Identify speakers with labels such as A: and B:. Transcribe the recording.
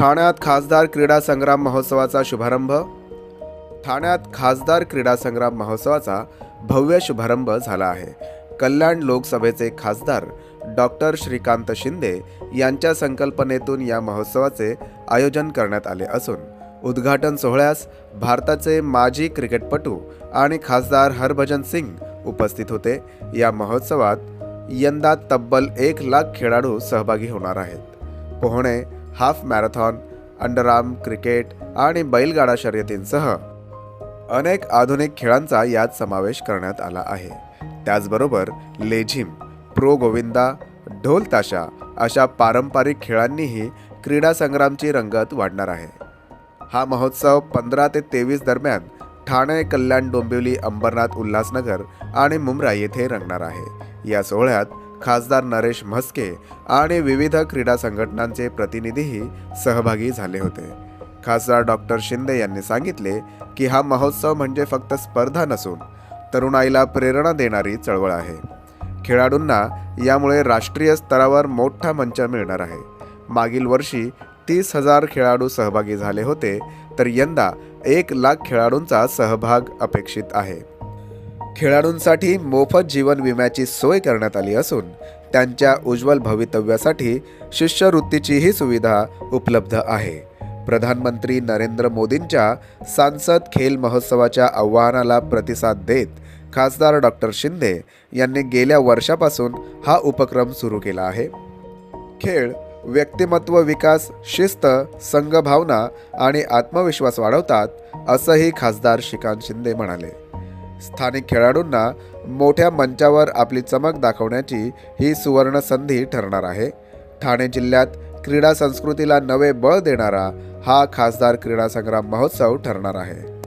A: ठाण्यात खासदार क्रीडा संग्राम महोत्सवाचा शुभारंभ. ठाण्यात खासदार क्रीडा संग्राम महोत्सवाचा भव्य शुभारंभ झाला आहे. कल्याण लोकसभेचे खासदार डॉक्टर श्रीकांत शिंदे यांच्या संकल्पनेतून या महोत्सवाचे आयोजन करण्यात आले असून उद्घाटन सोहळ्यास भारताचे माजी क्रिकेटपटू आणि खासदार हरभजन सिंग उपस्थित होते. या महोत्सवात यंदा तब्बल एक लाख खेळाडू सहभागी होणार आहेत. पोहणे हाफ मॅरेथॉन अंडरआर्म क्रिकेट आणि बैलगाडा शर्यतींसह अनेक आधुनिक खेळांचा यात समावेश करण्यात आला आहे. त्याचबरोबर लेझिम प्रो गोविंदा ढोल ताशा अशा पारंपरिक खेळांनीही क्रीडा संग्रामची रंगत वाढणार आहे. हा महोत्सव पंधरा ते तेवीस दरम्यान ठाणे कल्याण डोंबिवली अंबरनाथ उल्हासनगर आणि मुंब्रा येथे रंगणार आहे. या सोहळ्यात खासदार नरेश म्हस्के आणि विविध क्रीडा संघटनांचे प्रतिनिधीही सहभागी झाले होते. खासदार डॉक्टर शिंदे यांनी सांगितले की हा महोत्सव म्हणजे फक्त स्पर्धा नसून तरुणाईला प्रेरणा देणारी चळवळ आहे. खेळाडूंना यामुळे राष्ट्रीय स्तरावर मोठा मंच मिळणार आहे. मागील वर्षी तीस हजार खेळाडू सहभागी झाले होते तर यंदा एक लाख खेळाडूंचा सहभाग अपेक्षित आहे. खेळाडूंसाठी मोफत जीवन विम्याची सोय करण्यात आली असून त्यांच्या उज्ज्वल भवितव्यासाठी शिष्यवृत्तीचीही सुविधा उपलब्ध आहे. प्रधानमंत्री नरेंद्र मोदींच्या सांसद खेल महोत्सवाच्या आव्हानाला प्रतिसाद देत खासदार डॉक्टर शिंदे यांनी गेल्या वर्षापासून हा उपक्रम सुरू केला आहे. खेळ व्यक्तिमत्व विकास शिस्त संघभावना आणि आत्मविश्वास वाढवतात असंही खासदार श्रीकांत शिंदे म्हणाले. स्थानिक खेळाडूंना मोठ्या मंचावर आपली चमक दाखवण्याची ही सुवर्ण संधी ठरणार आहे. ठाणे जिल्ह्यात क्रीडा संस्कृतीला नवे बळ देणारा हा खासदार क्रीडा संग्राम महोत्सव ठरणार आहे.